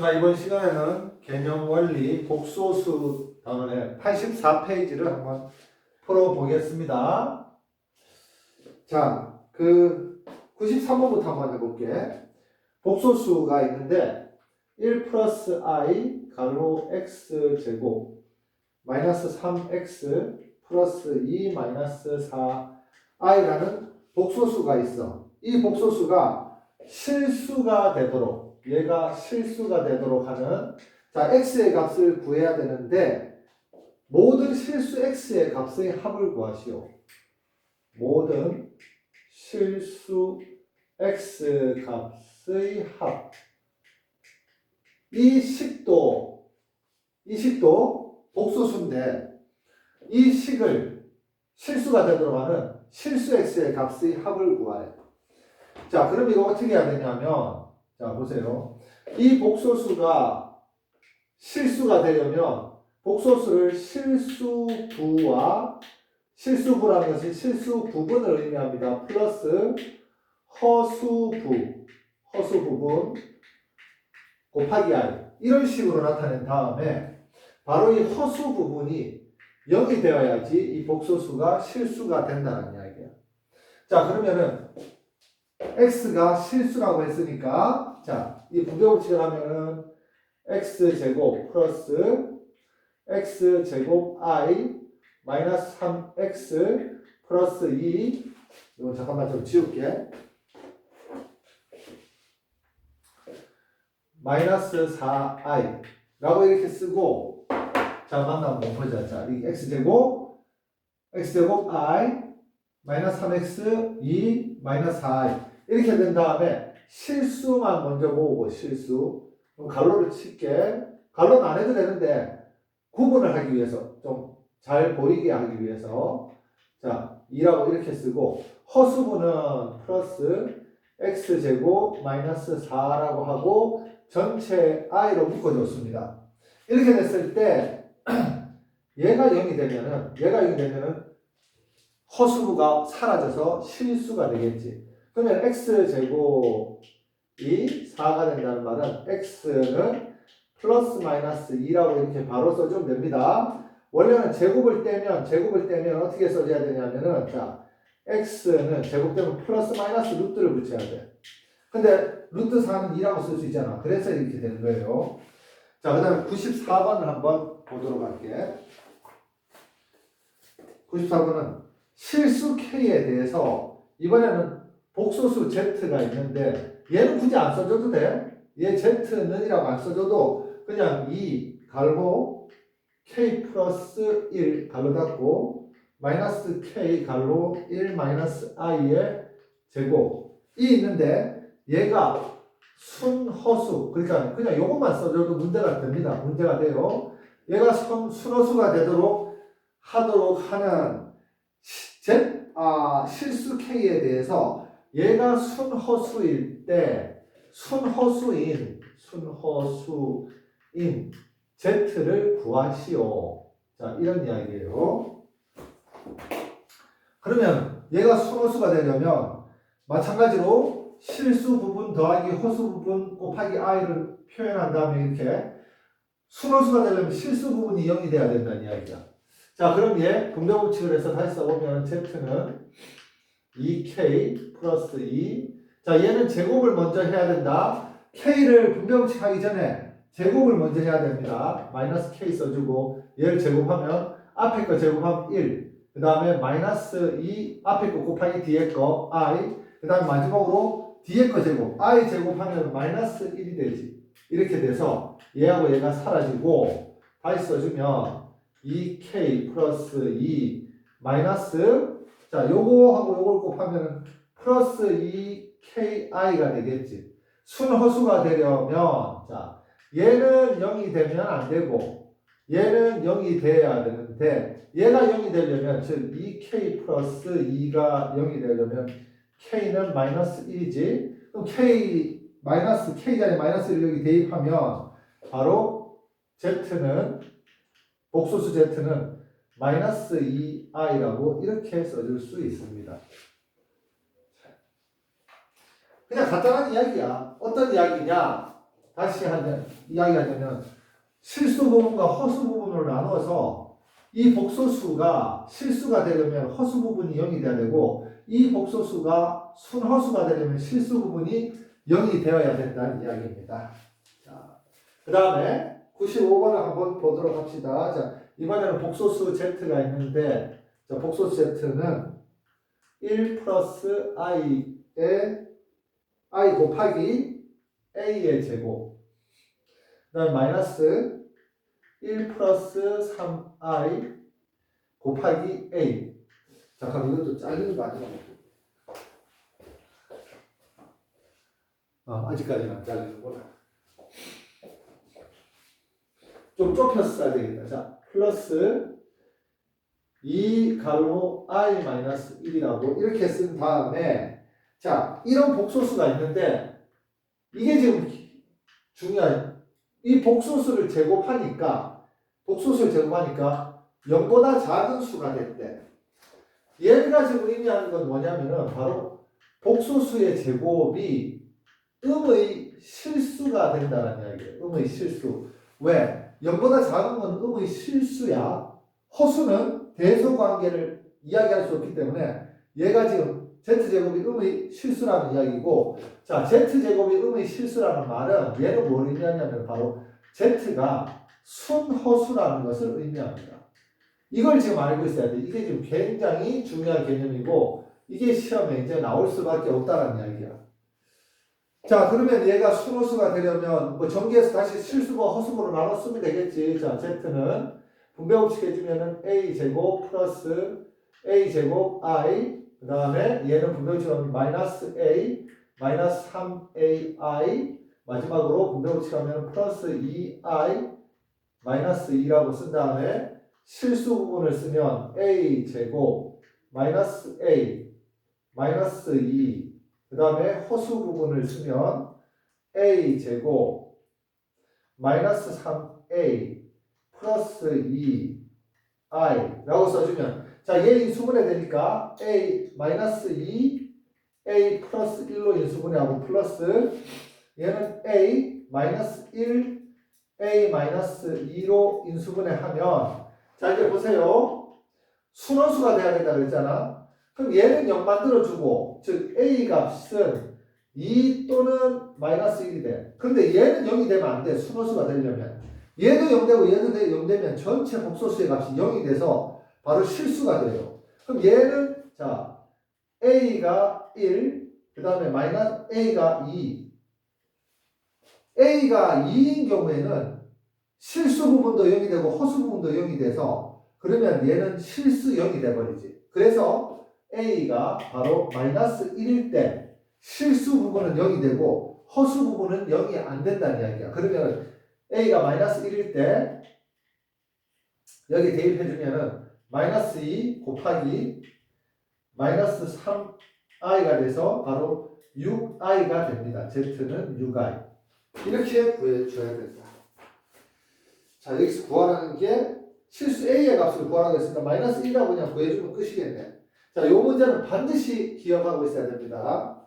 자, 이번 시간에는 개념 원리 복소수 단원의 84페이지를 한번 풀어보겠습니다. 자, 그 93번부터 한번 해볼게. 복소수가 있는데 1 플러스 i 가로 x 제곱 마이너스 3x 플러스 2 마이너스 4i라는 복소수가 있어. 이 복소수가 실수가 되도록 얘가 실수가 되도록 하는 자 x의 값을 구해야 되는데 모든 실수 x의 값의 합을 구하시오. 모든 실수 x 값의 합. 이 식도 이 식도 복소수인데 이 식을 실수가 되도록 하는 실수 x의 값의 합을 구하래. 자, 그럼 이거 어떻게 해야 되냐면 자, 보세요. 이 복소수가 실수가 되려면 복소수를 실수부와 실수부라는 것이 실수 부분을 의미합니다. 플러스 허수부, 허수 부분 곱하기 i 이런 식으로 나타낸 다음에 바로 이 허수 부분이 0이 되어야지 이 복소수가 실수가 된다는 이야기야. 자, 그러면은 x가 실수라고 했으니까 자, 이 부교법칙을 하면은 x 제곱 플러스 x 제곱 i 마이너스 3x 플러스 2 이거 잠깐만 좀 지울게. 마이너스 4i 라고 이렇게 쓰고 자 만나면 뭐 보자. 자이 x 제곱 x 제곱 i 마이너스 3x 2 마이너스 4i 이렇게 된 다음에 실수만 먼저 모으고 실수 갈로를 칠게 갈로는 안 해도 되는데 구분을 하기 위해서 좀 잘 보이게 하기 위해서 자 2라고 이렇게 쓰고 허수분은 플러스 x 제곱 마이너스 4라고 하고 전체 i로 묶어줬습니다. 이렇게 됐을 때 얘가 0이 되면은 얘가 0이 되면은 허수부가 사라져서 실수가 되겠지. 그러면 x 제곱이 4가 된다는 말은 x는 플러스 마이너스 2라고 이렇게 바로 써주면 됩니다. 원래는 제곱을 떼면 제곱을 떼면 어떻게 써줘야 되냐면은 자 x는 제곱되면 플러스 마이너스 루트를 붙여야 돼. 근데 루트 4는 2라고 쓸 수 있잖아. 그래서 이렇게 되는 거예요. 자, 그 다음에 94번을 한번 보도록 할게. 94번은 실수 K에 대해서 이번에는 복소수 Z가 있는데 얘는 굳이 안 써줘도 돼. 얘 Z는 이라고 안 써줘도 그냥 2 갈고 K 플러스 1 갈로 닫고 마이너스 K 갈로 1 마이너스 I의 제곱 이 있는데 얘가 순허수 그러니까 그냥 요것만 써줘도 문제가 됩니다. 문제가 돼요. 얘가 순, 순허수가 되도록 하도록 하는 시- 제, 아, 실수 K에 대해서 얘가 순허수일 때 순허수인 순허수인 Z를 구하시오. 자, 이런 이야기예요. 그러면 얘가 순허수가 되려면 마찬가지로 실수 부분 더하기 허수 부분 곱하기 i를 표현한 다음에 이렇게 순허수가 되려면 실수 부분이 0이 돼야 된다는 이야기야. 자, 그럼 얘 분배 법칙을 해서 다시 써보면 z는 2k 플러스 2. 자, 얘는 제곱을 먼저 해야 된다. k를 분배법칙 하기 전에 제곱을 먼저 해야 됩니다. 마이너스 k 써주고 얘를 제곱하면 앞에 거 제곱하면 1. 그 다음에 마이너스 2 앞에 거 곱하기 뒤에 거 i. 그 다음에 마지막으로 뒤에 거 제곱 i 제곱하면 마이너스 1이 되지. 이렇게 돼서 얘하고 얘가 사라지고 다시 써주면 2k 플러스 2 마이너스 자 요거하고 요걸 곱하면 플러스 2ki가 되겠지. 순허수가 되려면 자 얘는 0이 되면 안 되고 얘는 0이 돼야 되는데 얘가 0이 되려면 즉 2k 플러스 2가 0이 되려면 k는 마이너스 1이지. 그럼 k 마이너스 k 자리에 마이너스를 여기 대입하면 바로 z는 복소수 z는 마이너스 2i라고 이렇게 써줄 수 있습니다. 그냥 간단한 이야기야. 어떤 이야기냐? 다시 하자, 이야기하자면 실수 부분과 허수 부분으로 나눠서 이 복소수가 실수가 되려면 허수 부분이 0이 돼야 되고 이 복소수가 순허수가 되려면 실수 부분이 0이 되어야 된다는 이야기입니다. 자, 그 다음에 95번을 한번 보도록 합시다. 자, 이번에는 복소수 z가 있는데 자, 복소수 z는 1 플러스 i의 i 곱하기 a의 제곱. 그 다음 마이너스 1 플러스 3i 곱하기 a. 잠깐 이것도 잘리는 거 아니야? 아, 아직까지는 안 잘리는구나. 좀 좁혔어야 되겠다. 자 플러스 2 가로 i 마이너스 1이라고 이렇게 쓴 다음에 자 이런 복소수가 있는데 이게 지금 중요한 이 복소수를 제곱하니까 복소수를 제곱하니까 0보다 작은 수가 됐대. 얘가 지금 의미하는 건 뭐냐면은 바로 복소수의 제곱이 음의 실수가 된다는 이야기예요. 음의 실수. 왜? 0보다 작은 건 음의 실수야. 허수는 대소 관계를 이야기할 수 없기 때문에 얘가 지금 z제곱이 음의 실수라는 이야기고 자 z제곱이 음의 실수라는 말은 얘는 뭘 의미하냐면 바로 z가 순허수라는 것을 의미합니다. 이걸 지금 알고 있어야 돼. 이게 지금 굉장히 중요한 개념이고 이게 시험에 이제 나올 수밖에 없다는 이야기야. 자 그러면 얘가 순허수가 되려면 뭐 전개해서 다시 실수와 허수로 나눠 쓰면 되겠지. 자 z는 분배법칙 해주면은 a 제곱 플러스 a 제곱 i. 그 다음에 얘는 분배법칙하면 마이너스 a 마이너스 3ai 마지막으로 분배법칙 하면 플러스 2i 마이너스 2라고 쓴 다음에 실수 부분을 쓰면 a 제곱 마이너스 a 마이너스 2 그 다음에 허수 부분을 쓰면 a 제곱 마이너스 3a 플러스 2i 라고 써주면 자, 얘 인수분해 되니까 a 마이너스 2 a 플러스 1로 인수분해하고 플러스 얘는 a 마이너스 1 a 마이너스 2로 인수분해하면 자 이제 보세요. 순원수가 돼야 된다 그랬잖아 그럼 얘는 0 만들어주고 즉 a 값은 2 또는 마이너스 1이 돼. 근데 얘는 0이 되면 안돼. 순원수가 되려면. 얘도 0 되고 얘도 0 되면 전체 복소수의 값이 0이 돼서 바로 실수가 돼요. 그럼 얘는 자 a가 1, 그 다음에 마이너스 a가 2 a가 2인 경우에는 실수 부분도 0이 되고 허수 부분도 0이 돼서 그러면 얘는 실수 0이 돼버리지. 그래서 a가 바로 마이너스 1일 때 실수 부분은 0이 되고 허수 부분은 0이 안 된다는 이야기야. 그러면 a가 마이너스 1일 때 여기 대입해주면은 마이너스 2 곱하기 마이너스 3i가 돼서 바로 6i가 됩니다. z는 6i. 이렇게 구해줘야 된다. 자, 여기서 구하라는 게 실수 A의 값을 구하라고 했으니까 마이너스 1이라고 그냥 구해주면 끝이겠네. 자, 요 문제는 반드시 기억하고 있어야 됩니다.